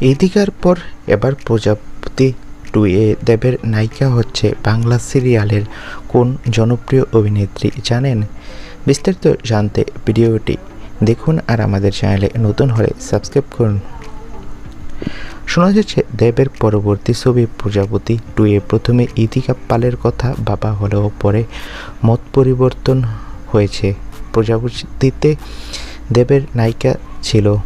ইদিকার পর এবার প্রজাপতি টু এ দেবের নায়িকা হচ্ছে বাংলা সিরিয়ালের কোন জনপ্রিয় অভিনেত্রী জানেন? বিস্তারিত জানতে ভিডিওটি দেখুন আর আমাদের চ্যানেলে নতুন হলে সাবস্ক্রাইব করুন। শোনা যাচ্ছে দেবের পরবর্তী ছবি প্রজাপতি টুয়ে প্রথমে ইতিকা পালের কথা ভাবা হলেও পরে মত পরিবর্তন হয়েছে। প্রজাপতিতে দেবের নায়িকা ছিল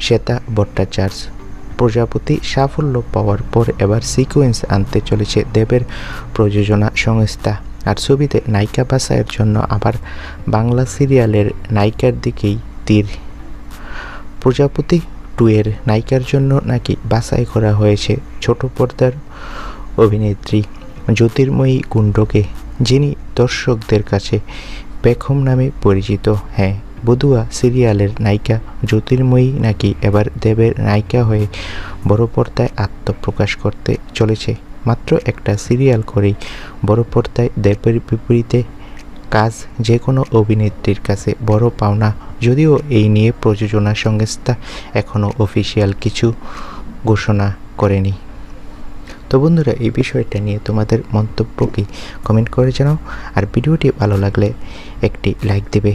শ্বেতা ভট্টাচার্য। প্রজাপতি সাফল্য পাওয়ার পর এবার সিকোয়েন্স আনতে চলেছে দেবের প্রযোজনা সংস্থা। আর ছবিতে নায়িকা বাছাইয়ের জন্য আবার বাংলা সিরিয়ালের নায়িকার দিকেই তীর। প্রজাপতি টু এর নায়িকার জন্য নাকি বাছাই করা হয়েছে ছোট পর্দার অভিনেত্রী জ্যোতির্ময়ী কুণ্ডকে, যিনি দর্শকদের কাছে পেখম নামে পরিচিত। হ্যাঁ বধুয়া সিরিয়ালের নায়িকা জ্যোতির্ময়ী নাকি এবার দেবের নায়িকা হয়ে বড় পর্দায় আত্মপ্রকাশ করতে চলেছে? মাত্র একটা সিরিয়াল করেই বড় পর্দায় দেবের বিপরীতে কাজ যে কোনো অভিনেত্রীর কাছে বড় পাওনা। যদিও এই নিয়ে প্রযোজনা সংস্থা এখনও অফিসিয়াল কিছু ঘোষণা করেনি। তো বন্ধুরা, এই বিষয়টা নিয়ে তোমাদের মন্তব্য কি? কমেন্ট করে জানাও। আর ভিডিওটি ভালো লাগলে একটি লাইক দেবে।